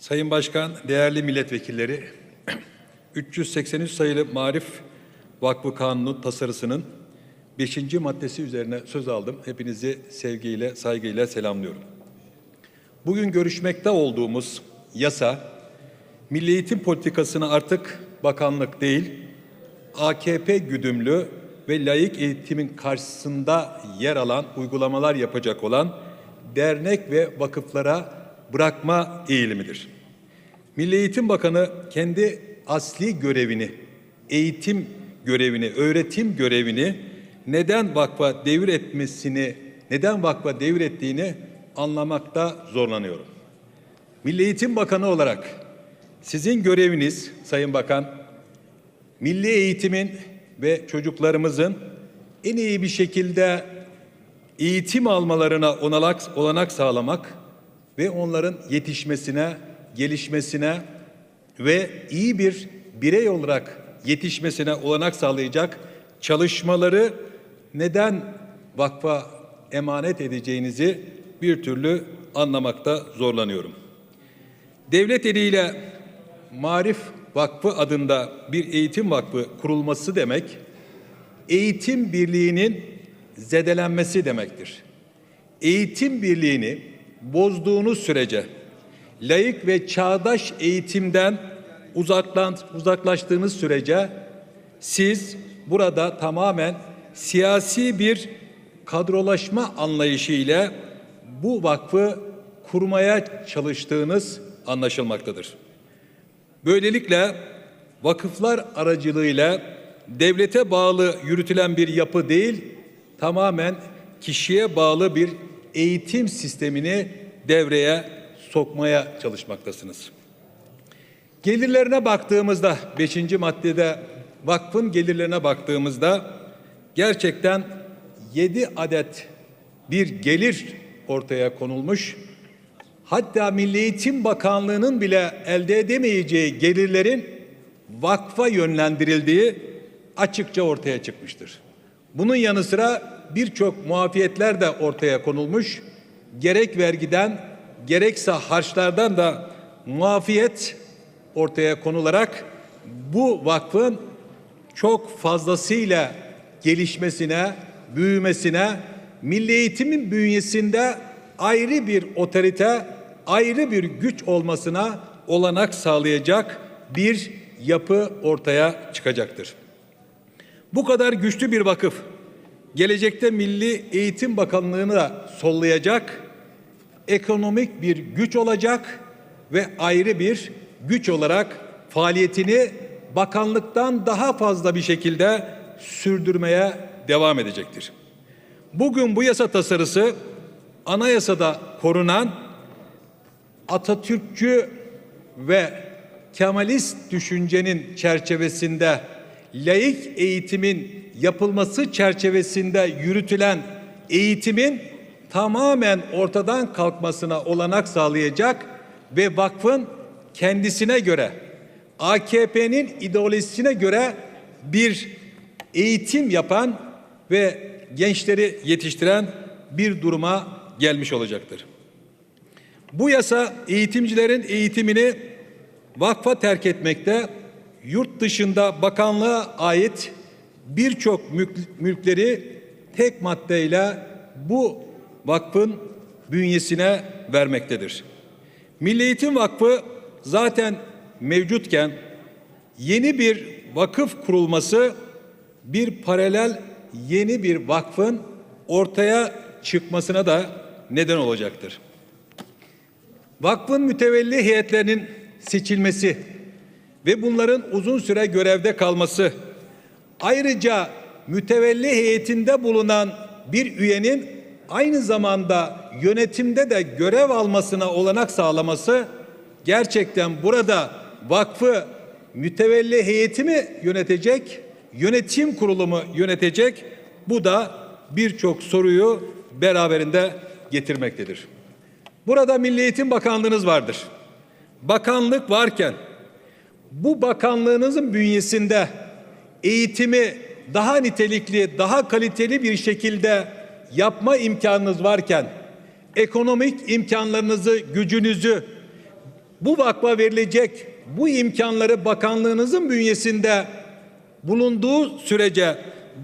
Sayın Başkan, değerli milletvekilleri, 383 sayılı Marif Vakfı Kanunu tasarısının 5. maddesi üzerine söz aldım. Hepinizi sevgiyle, saygıyla selamlıyorum. Bugün görüşmekte olduğumuz yasa, Milli Eğitim politikasını artık bakanlık değil, AKP güdümlü ve layık eğitimin karşısında yer alan, uygulamalar yapacak olan dernek ve vakıflara bırakma eğilimidir. Milli Eğitim Bakanı kendi asli görevini, eğitim görevini, öğretim görevini neden vakfa devir etmesini, neden vakfa devir ettiğini anlamakta zorlanıyorum. Milli Eğitim Bakanı olarak sizin göreviniz Sayın Bakan, milli eğitimin ve çocuklarımızın en iyi bir şekilde eğitim almalarına olanak sağlamak ve onların yetişmesine, gelişmesine ve iyi bir birey olarak yetişmesine olanak sağlayacak çalışmaları neden vakfa emanet edeceğinizi bir türlü anlamakta zorlanıyorum. Devlet eliyle Marif Vakfı adında bir eğitim vakfı kurulması demek, eğitim birliğinin zedelenmesi demektir. Eğitim birliğini bozduğunuz sürece, layık ve çağdaş eğitimden uzaklaştığınız sürece siz burada tamamen siyasi bir kadrolaşma anlayışı ile bu vakfı kurmaya çalıştığınız anlaşılmaktadır. Böylelikle vakıflar aracılığıyla devlete bağlı yürütülen bir yapı değil, tamamen kişiye bağlı bir eğitim sistemini devreye sokmaya çalışmaktasınız. Gelirlerine baktığımızda 5. maddede vakfın gelirlerine baktığımızda gerçekten 7 adet bir gelir ortaya konulmuş. Hatta Milli Eğitim Bakanlığı'nın bile elde edemeyeceği gelirlerin vakfa yönlendirildiği açıkça ortaya çıkmıştır. Bunun yanı sıra birçok muafiyetler de ortaya konulmuş. Gerek vergiden gerekse harçlardan da muafiyet ortaya konularak bu vakfın çok fazlasıyla gelişmesine, büyümesine, milli eğitimin bünyesinde ayrı bir otorite, ayrı bir güç olmasına olanak sağlayacak bir yapı ortaya çıkacaktır. Bu kadar güçlü bir vakıf gelecekte Milli Eğitim Bakanlığı'nı da sollayacak, ekonomik bir güç olacak ve ayrı bir güç olarak faaliyetini bakanlıktan daha fazla bir şekilde sürdürmeye devam edecektir. Bugün bu yasa tasarısı anayasada korunan Atatürkçü ve Kemalist düşüncenin çerçevesinde laik eğitimin yapılması çerçevesinde yürütülen eğitimin tamamen ortadan kalkmasına olanak sağlayacak ve vakfın kendisine göre AKP'nin ideolojisine göre bir eğitim yapan ve gençleri yetiştiren bir duruma gelmiş olacaktır. Bu yasa eğitimcilerin eğitimini vakfa terk etmekte, yurt dışında bakanlığa ait birçok mülk, mülkleri tek maddeyle bu vakfın bünyesine vermektedir. Milli Eğitim Vakfı zaten mevcutken yeni bir vakıf kurulması bir paralel yeni bir vakfın ortaya çıkmasına da neden olacaktır. Vakfın mütevelli heyetlerinin seçilmesi ve bunların uzun süre görevde kalması, ayrıca mütevelli heyetinde bulunan bir üyenin aynı zamanda yönetimde de görev almasına olanak sağlaması gerçekten burada vakfı mütevelli heyeti mi yönetecek, yönetim kurulu mu yönetecek? Bu da birçok soruyu beraberinde getirmektedir. Burada Milli Eğitim Bakanlığınız vardır. Bakanlık varken bu bakanlığınızın bünyesinde eğitimi daha nitelikli, daha kaliteli bir şekilde yapma imkanınız varken ekonomik imkanlarınızı, gücünüzü bu vakfa verilecek bu imkanları bakanlığınızın bünyesinde bulunduğu sürece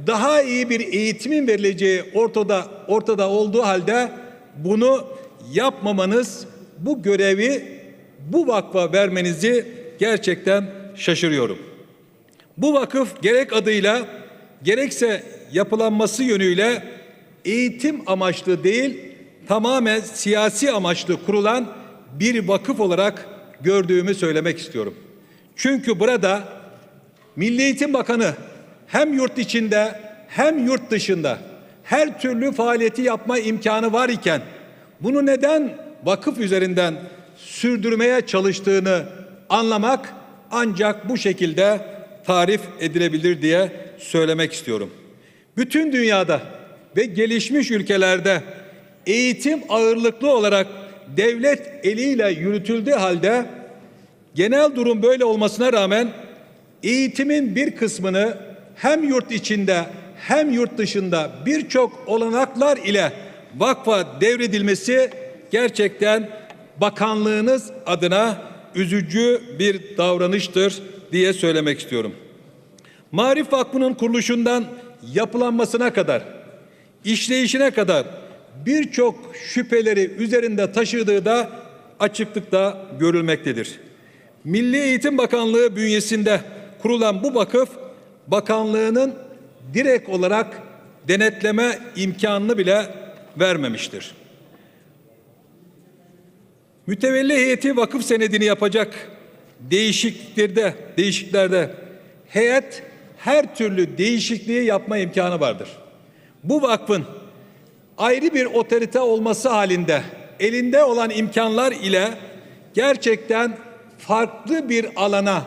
daha iyi bir eğitimin verileceği ortada ortada olduğu halde bunu yapmamanız bu görevi bu vakfa vermenizi gerçekten şaşırıyorum. Bu vakıf gerek adıyla gerekse yapılanması yönüyle eğitim amaçlı değil tamamen siyasi amaçlı kurulan bir vakıf olarak gördüğümü söylemek istiyorum. Çünkü burada Milli Eğitim Bakanı hem yurt içinde hem yurt dışında her türlü faaliyeti yapma imkanı var iken bunu neden vakıf üzerinden sürdürmeye çalıştığını anlamak ancak bu şekilde tarif edilebilir diye söylemek istiyorum. Bütün dünyada ve gelişmiş ülkelerde eğitim ağırlıklı olarak devlet eliyle yürütüldüğü halde genel durum böyle olmasına rağmen eğitimin bir kısmını hem yurt içinde hem yurt dışında birçok olanaklar ile vakfa devredilmesi gerçekten bakanlığınız adına üzücü bir davranıştır diye söylemek istiyorum. Marif Vakfı'nın kuruluşundan yapılanmasına kadar, işleyişine kadar birçok şüpheleri üzerinde taşıdığı da açıklıkta görülmektedir. Milli Eğitim Bakanlığı bünyesinde kurulan bu vakıf bakanlığının direkt olarak denetleme imkanını bile vermemiştir. Mütevelli heyeti vakıf senedini yapacak değişikliklerde, değişiklerde heyet her türlü değişikliği yapma imkanı vardır. Bu vakfın ayrı bir otorite olması halinde elinde olan imkanlar ile gerçekten farklı bir alana,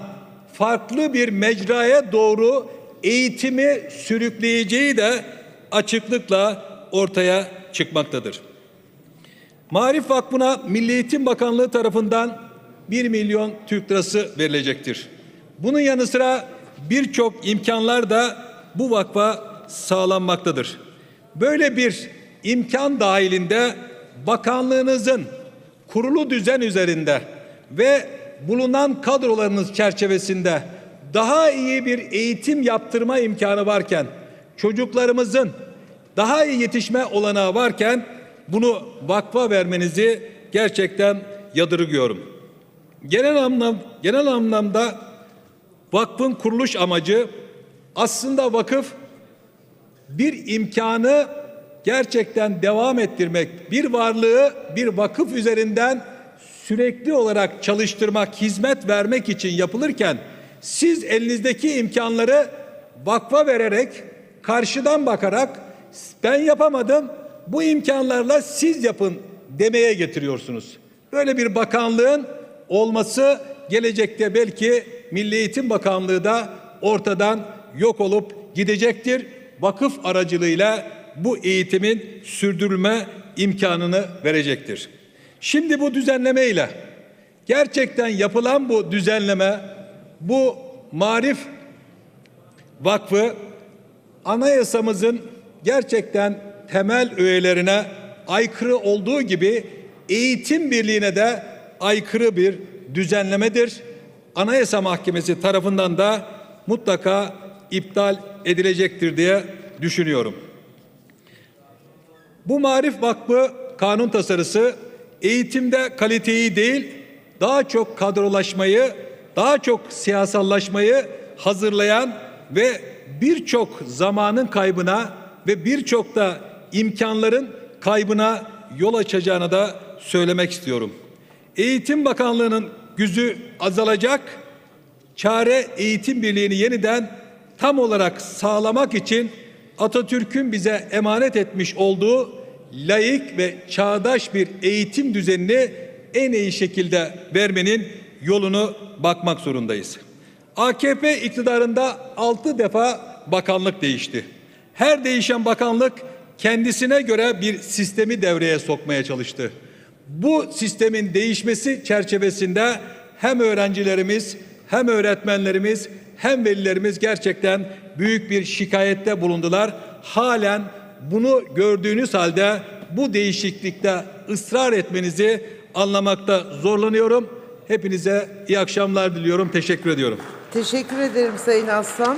farklı bir mecraya doğru eğitimi sürükleyeceği de açıklıkla ortaya çıkmaktadır. Marif Vakfı'na Milli Eğitim Bakanlığı tarafından 1 milyon Türk lirası verilecektir. Bunun yanı sıra birçok imkanlar da bu vakfa sağlanmaktadır. Böyle bir imkan dahilinde bakanlığınızın kurulu düzen üzerinde ve bulunan kadrolarınız çerçevesinde daha iyi bir eğitim yaptırma imkanı varken çocuklarımızın daha iyi yetişme olanağı varken bunu vakfa vermenizi gerçekten yadırgıyorum. Genel anlam genel anlamda vakfın kuruluş amacı aslında vakıf bir imkanı gerçekten devam ettirmek, bir varlığı bir vakıf üzerinden sürekli olarak çalıştırmak, hizmet vermek için yapılırken siz elinizdeki imkanları vakfa vererek, karşıdan bakarak ben yapamadım, bu imkanlarla siz yapın demeye getiriyorsunuz. Böyle bir bakanlığın olması gelecekte belki Milli Eğitim Bakanlığı da ortadan yok olup gidecektir. Vakıf aracılığıyla bu eğitimin sürdürülme imkanını verecektir. Şimdi bu düzenleme ile gerçekten yapılan bu düzenleme bu Marif Vakfı anayasamızın gerçekten temel öğelerine aykırı olduğu gibi eğitim birliğine de aykırı bir düzenlemedir. Anayasa Mahkemesi tarafından da mutlaka iptal edilecektir diye düşünüyorum. Bu Marif Vakfı kanun tasarısı eğitimde kaliteyi değil, daha çok kadrolaşmayı, daha çok siyasallaşmayı hazırlayan ve birçok zamanın kaybına ve birçok da imkanların kaybına yol açacağını da söylemek istiyorum. Eğitim Bakanlığı'nın gücü azalacak, çare eğitim birliğini yeniden tam olarak sağlamak için Atatürk'ün bize emanet etmiş olduğu layık ve çağdaş bir eğitim düzenini en iyi şekilde vermenin yolunu bakmak zorundayız. AKP iktidarında altı defa bakanlık değişti. Her değişen bakanlık kendisine göre bir sistemi devreye sokmaya çalıştı. Bu sistemin değişmesi çerçevesinde hem öğrencilerimiz hem öğretmenlerimiz hem velilerimiz gerçekten büyük bir şikayette bulundular. Halen bunu gördüğünüz halde bu değişiklikte ısrar etmenizi anlamakta zorlanıyorum. Hepinize iyi akşamlar diliyorum. Teşekkür ediyorum. Teşekkür ederim Sayın Aslan.